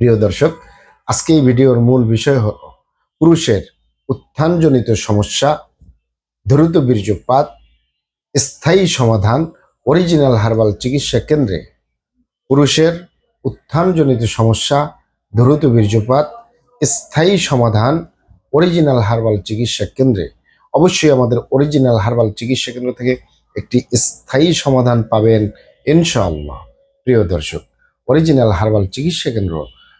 প্রিয় দর্শক, আজকে এই ভিডিওর মূল বিষয় হল পুরুষের উত্থানজনিত সমস্যা দ্রুত বীর্যপাত, স্থায়ী সমাধান অরিজিনাল হার্বাল চিকিৎসা কেন্দ্রে। পুরুষের উত্থানজনিত সমস্যা দ্রুত বীর্যপাত, স্থায়ী সমাধান অরিজিনাল হার্বাল চিকিৎসা কেন্দ্রে। অবশ্যই আমাদের অরিজিনাল হার্বাল চিকিৎসা কেন্দ্র থেকে একটি স্থায়ী সমাধান পাবেন, ইনশাআল্লাহ। প্রিয় দর্শক অরিজিনাল হার্বাল চিকিৎসা কেন্দ্র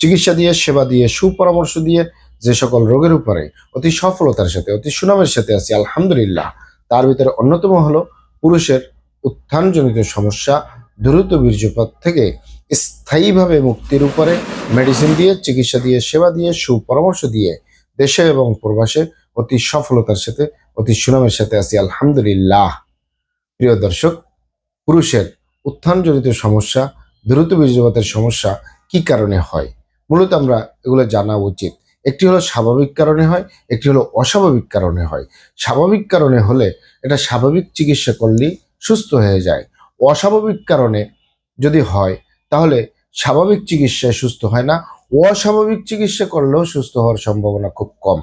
চিকিৎসা দিয়ে, সেবা দিয়ে, সুপরামর্শ দিয়ে যে সকল রোগের উপরে অতি সফলতার সাথে, অতি সুনামের সাথে আছি, আলহামদুলিল্লাহ। তার ভিতরে অন্যতম হলো পুরুষের উত্থানজনিত সমস্যা, দ্রুত বীর্যপাত থেকে স্থায়ীভাবে মুক্তির উপরে মেডিসিন দিয়ে, চিকিৎসা দিয়ে, সেবা দিয়ে, সুপরামর্শ দিয়ে দেশে এবং প্রবাসে অতি সফলতার সাথে, অতি সুনামের সাথে আছি, আলহামদুলিল্লাহ। প্রিয় দর্শক, পুরুষের উত্থানজনিত সমস্যা, দ্রুত বীর্যপাতের সমস্যা কি কারণে হয়? মূলত আমরা এগুলো জানা উচিত। একটি হলো স্বাভাবিক কারণে হয়, একটি হলো অস্বাভাবিক কারণে হয়। স্বাভাবিক কারণে হলে এটা স্বাভাবিক চিকিৎসা করলেই সুস্থ হয়ে যায়। অস্বাভাবিক কারণে যদি হয়, তাহলে স্বাভাবিক চিকিৎসায় সুস্থ হয় না। অস্বাভাবিক চিকিৎসা করলেও সুস্থ হওয়ার সম্ভাবনা খুব কম।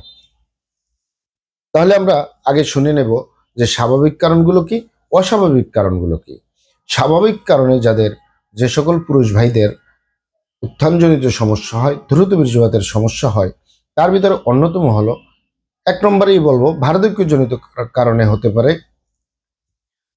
তাহলে আমরা আগে শুনে নেব যে স্বাভাবিক কারণগুলো কি, অস্বাভাবিক কারণগুলো কি। স্বাভাবিক কারণে যাদের যে সকল পুরুষ ভাইদের উত্থানজনিত সমস্যা হয়, দ্রুত বীর্যপাতের সমস্যা হয়, তার ভিতরে অন্যতম হলো, এক নম্বরেই বলব বার্ধক্যজনিত কারণে হতে পারে,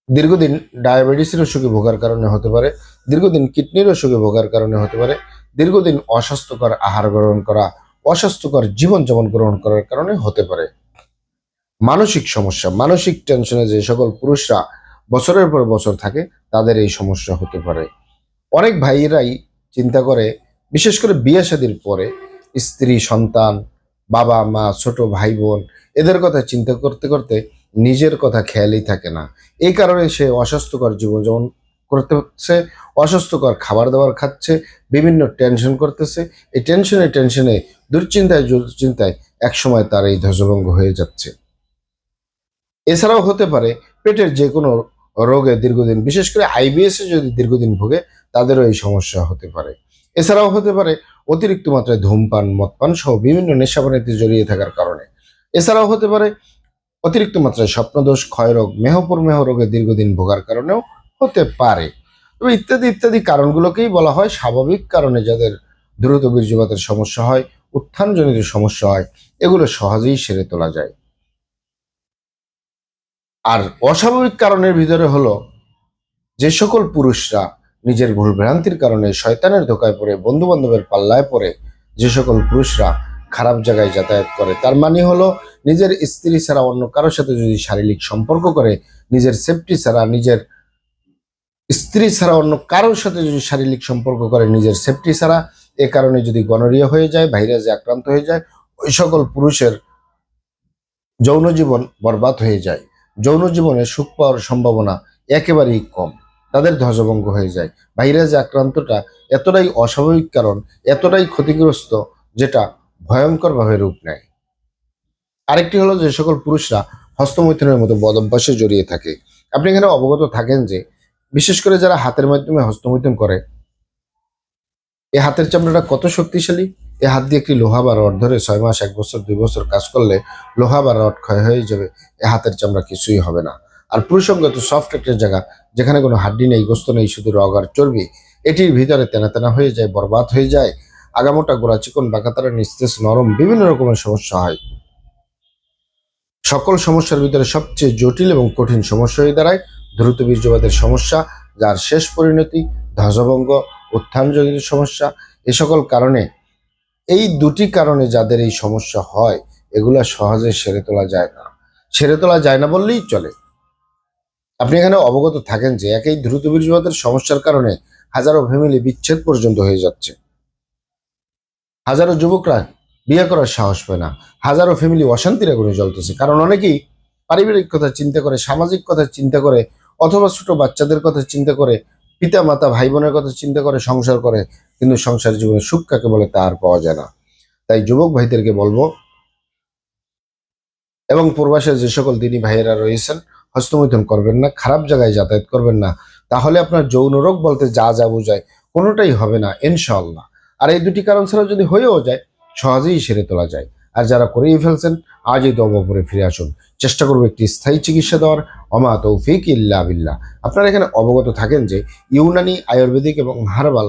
দীর্ঘদিন ডায়াবেটিসের অসুখে ভোগার কারণে হতে পারে, দীর্ঘদিন কিডনির অসুখে ভোগার কারণে হতে পারে, দীর্ঘদিন অস্বাস্থ্যকর আহার গ্রহণ করা, অস্বাস্থ্যকর জীবনযাপন গ্রহণ করার কারণে হতে পারে। মানসিক সমস্যা, মানসিক টেনশনে যে সকল পুরুষরা বছরের পর বছর থাকে, তাদের এই সমস্যা হতে পারে। অনেক ভাইয়েরাই চিন্তা করে, বিশেষ করে বিয়ে শাদির পরে স্ত্রী, সন্তান, বাবা, মা, ছোট ভাই, বোন, এদের কথা চিন্তা করতে করতে নিজের কথা খেয়ালই থাকে না। এই কারণে সে অস্বাস্থ্যকর জীবনযাপন করতে হচ্ছে, অস্বাস্থ্যকর খাবার দাবার খাচ্ছে, বিভিন্ন টেনশন করতেছে। এই টেনশনে টেনশনে, দুশ্চিন্তায় দুশ্চিন্তায় একসময় তার এই ধ্বজভঙ্গ হয়ে যাচ্ছে। এছাড়াও হতে পারে, পেটের যে কোনো রোগে দীর্ঘদিন, বিশেষ করে আইবিএস যদি দীর্ঘদিন ভোগে, তাদেরও এই সমস্যা হতে পারে। এছাড়াও হতে পারে অতিরিক্ত মাত্রায় ধূমপান, মদপান সহ বিভিন্ন নেশাপানিতে জড়িয়ে থাকার কারণে। এছাড়াও হতে পারে অতিরিক্ত মাত্রায় স্বপ্নদোষ, ক্ষয়রোগ, মেহপ্রমেহ রোগে দীর্ঘদিন ভোগার কারণেও হতে পারে। তবে ইত্যাদি ইত্যাদি কারণগুলোকেই বলা হয় স্বাভাবিক কারণে যাদের দ্রুত বীর্যপাতের সমস্যা হয়, উত্থানজনিত সমস্যা হয়, এগুলো সহজেই সেরে তোলা যায়। আর অস্বাভাবিক কারণের ভিতরে হলো যে সকল পুরুষরা নিজের ভুল ভ্রান্তির কারণে শয়তানের ধোকায় পড়ে বন্ধু বান্ধবের পাল্লায় পড়ে, যে সকল পুরুষরা খারাপ জায়গায় যাতায়াত করে, তার মানে হলো নিজের স্ত্রী ছাড়া অন্য কারোর সাথে যদি শারীরিক সম্পর্ক করে, নিজের সেফটি ছাড়া, নিজের স্ত্রী ছাড়া অন্য কারোর সাথে যদি শারীরিক সম্পর্ক করে, নিজের সেফটি ছাড়া, এ কারণে যদি গনোরিয়া হয়ে যায় ভাইরাসে আক্রান্ত হয়ে যায়, ওই সকল পুরুষের যৌন জীবন বরবাদ হয়ে যায়। যৌন জীবনে সুখ পাওয়ার সম্ভাবনা একেবারেই কম। তাদের ধ্বজভঙ্গ হয়ে যায়। ভাইরাসে আক্রান্তটা এতটাই অস্বাভাবিক কারণ, এতটাই ক্ষতিগ্রস্ত, যেটা ভয়ঙ্করভাবে রূপ নেয়। আরেকটি হলো যে সকল পুরুষরা হস্তমৈথুনের মতো বদ অভ্যাসে জড়িয়ে থাকে। আপনি এখানে অবগত থাকেন যে, বিশেষ করে যারা হাতের মাধ্যমে হস্তমৈথুন করে এই হাতের চামড়াটা কত শক্তিশালী? এ হাত দিয়ে একটি লোহা বা রড ধরে ছয় মাস, এক বছর, দুই বছর কাজ করলে লোহা বা রড ক্ষয় হয়ে যাবে? এ হাতের চামড়া কিছুই হবে না। আর পুরুষঙ্গ তো সফট একটা জায়গা, যেখানে কোনো হাড্ডি নেই, গোস্ত নেই, শুধু রগ আর চর্বি, এটির ভিতরে তেনা তেনা হয়ে যায়, বরবাদ হয়ে যায়। আগামোটা গোড়া চিকন, বাঁকাতারা, নিস্তেজ, নরম, বিভিন্ন রকমের সমস্যা হয়। সকল সমস্যার ভিতরে সবচেয়ে জটিল এবং কঠিন সমস্যা হয়ে দাঁড়ায় দ্রুত বীর্যবাদের সমস্যা, যার শেষ পরিণতি ধ্বজভঙ্গ, উত্থানজনিত সমস্যা, এ সকল কারণে এই দুটি কারণে যাদের এই সমস্যা হয়, এগুলা সহজে সেরে তোলা যায় না। সেরে তোলা যায় না বললেই চলে। আপনি এখানে অবগত থাকেন যে একই দ্রুত বীর্যবাদের সমস্যার কারণে হাজারো ফ্যামিলি বিচ্ছেদ পর্যন্ত হয়ে যাচ্ছে। হাজারো যুবকরা বিয়ে করার সাহস পায় না। হাজারো ফ্যামিলি অশান্তির আগুনে জ্বলতেছে। কারণ অনেকেই পারিবারিক কথা চিন্তা করে, সামাজিক কথা চিন্তা করে, অথবা ছোট বাচ্চাদের কথা চিন্তা করে পিতা মাতা ভাই বোনের কথা চিন্তা করে, সংসার করে। কিন্তু সংসার জীবনে সুখ কাকে বলে তা আর পাওয়া যায় না। তাই যুবক ভাইদেরকে বলব, এবং প্রবাসে যে সকল দিনী ভাইয়েরা রয়েছেন, হস্তমৈথুন করবেন না, খারাপ জায়গায় যাতায়াত করবেন না, তাহলে আপনার যৌন রোগ বলতে যা যা বোঝায় কোনোটাই হবে না ইনশাল্লাহ আর এই দুটি কারণ ছাড়া যদি হয়েও যায়, সহজেই সেরে তোলা যায়। আর যারা করেই ফেলছেন, আজই তো অবপরে ফিরে আসুন। চেষ্টা করব একটি স্থায়ী চিকিৎসা দেওয়ার। অমা তৌফিক ইল্লা বিল্লাহ। আপনারা এখানে অবগত থাকেন যে ইউনানি, আয়ুর্বেদিক এবং হার্বাল